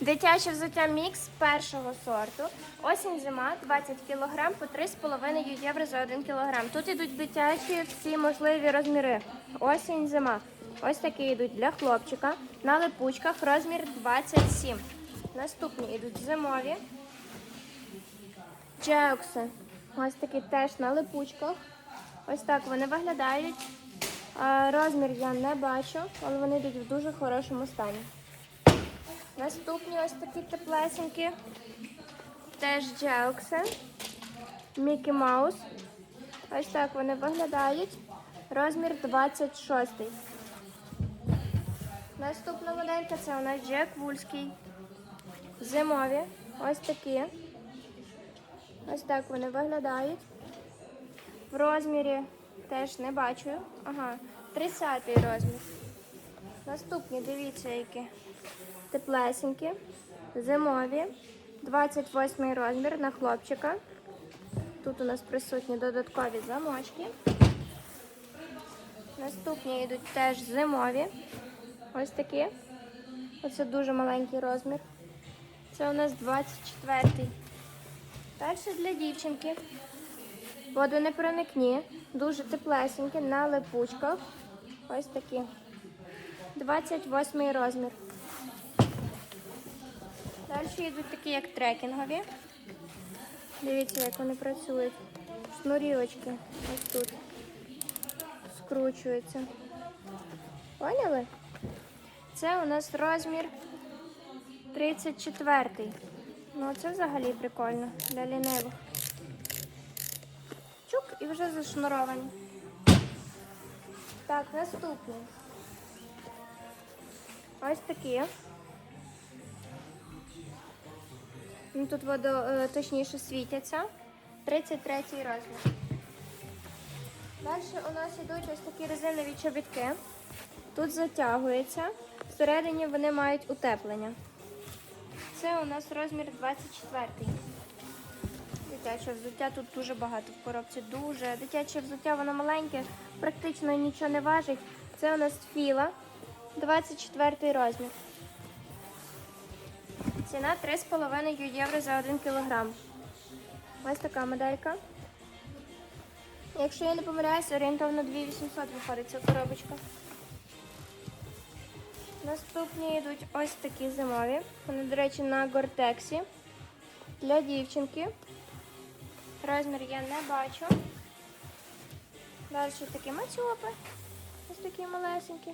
Дитяче взуття мікс першого сорту. Осінь зима 20 кг по 3,5 євро за 1 кг. Тут йдуть дитячі всі можливі розміри. Осінь зима. Ось такі йдуть для хлопчика. На липучках розмір 27. Наступні йдуть зимові. Джеокси. Ось такі теж на липучках. Ось так вони виглядають. Розмір я не бачу, але вони йдуть в дуже хорошому стані. Наступні ось такі теплесенькі. Теж джеокси. Мікі Маус. Ось так вони виглядають. Розмір 26. Наступна моделька це у нас Джек Вульський. Зимові. Ось такі. Ось так вони виглядають. В розмірі теж не бачу. Ага, 30 розмір. Наступні, дивіться, які теплесенькі, зимові, 28 розмір на хлопчика. Тут у нас присутні додаткові замочки. Наступні йдуть теж зимові. Ось такі. Оце дуже маленький розмір. Це у нас 24-й. Далі для дівчинки. Водонепроникні, дуже теплесенькі, на липучках. Ось такі. 28 розмір. Далі йдуть такі, як трекінгові. Дивіться, як вони працюють. Шнурівочки ось тут скручуються. Поняли? Це у нас розмір 34. Ну, це взагалі прикольно для лінивих. Чук і вже зашнуровані. Так, наступний. Ось такі. Ну, тут водо е, точніше світяться. 33 розмір. Далі у нас йдуть ось такі резинові чобітки. Тут затягується. Всередині вони мають утеплення. Це у нас розмір 24. Дитяче взуття тут дуже багато в коробці. Дуже. Дитяче взуття, воно маленьке, практично нічого не важить. Це у нас філа, 24 розмір. Ціна 3,5 євро за 1 кілограм. Ось така моделька. Якщо я не помиляюсь, орієнтовно 2800 виходить ця коробочка. Наступні йдуть ось такі зимові. Вони, до речі, на гортексі. Для дівчинки. Розмір я не бачу. Далі такі мацьопи. Такі малесенькі.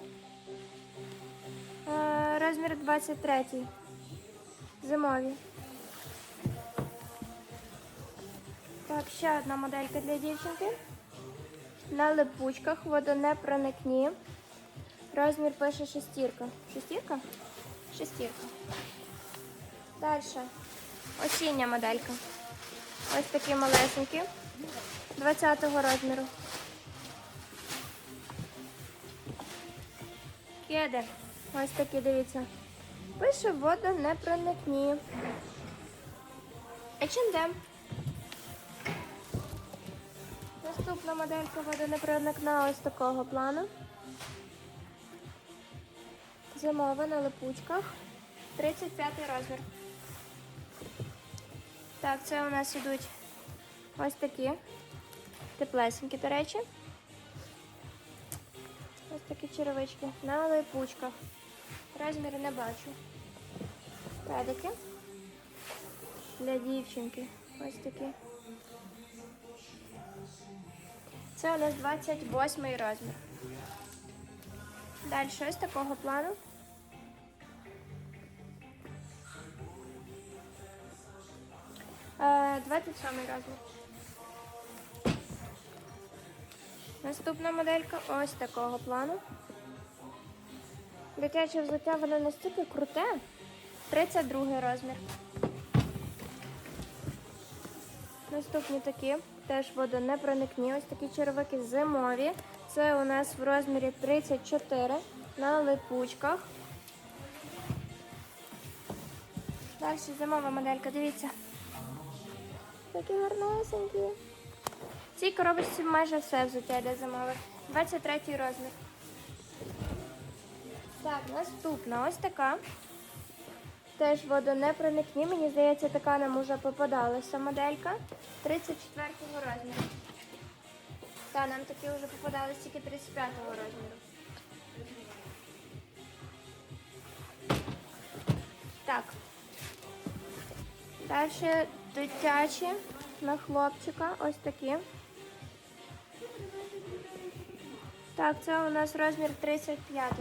Е, Розмір 23. Зимові. Так, ще одна моделька для дівчинки. На липучках водонепроникні. Розмір пише шестірка. Шестірка? Шестірка. Далі. Осіння моделька. Ось такі малесенькі. 20-го розміру. Кеди. Ось такі, дивіться. Пише вода не проникні. H&M. Наступна моделька водонепроникна ось такого плану. Зимова на липучках. 35 розмір. Так, це у нас ідуть ось такі. Теплесенькі, до речі. Ось такі черевички на липучках. Розміри не бачу. Педики. Для дівчинки. Ось такі. Це у нас 28 розмір. Далі ось такого плану. Е, 27 розмір. Наступна моделька ось такого плану. Дитяче взуття воно настільки круте. 32 розмір. Наступні такі, теж водонепроникні. Ось такі черевики зимові. Це у нас в розмірі 34 на липучках. Далі зимова моделька, дивіться. Такі гарнесенькі. Цій коробочці майже все взуття для зимових. 23 розмір. Так, наступна ось така. Теж водонепроникні. Мені здається, така нам уже попадалася моделька. 34-го розміру. Та, нам такі вже попадались тільки 35-го розміру. Так. Далі дитячі на хлопчика. Ось такі. Так, це у нас розмір 35.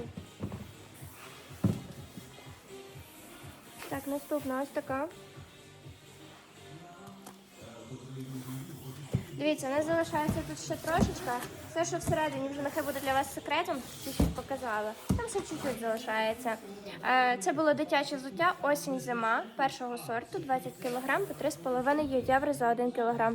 Так, наступна ось така. Дивіться, у нас залишається тут ще трошечка. Все, що всередині вже нехай буде для вас секретом, чуть-чуть показала. Там ще чуть-чуть залишається. Е, Це було дитяче взуття осінь-зима першого сорту, 20 кг по 3,5 євро за 1 кг.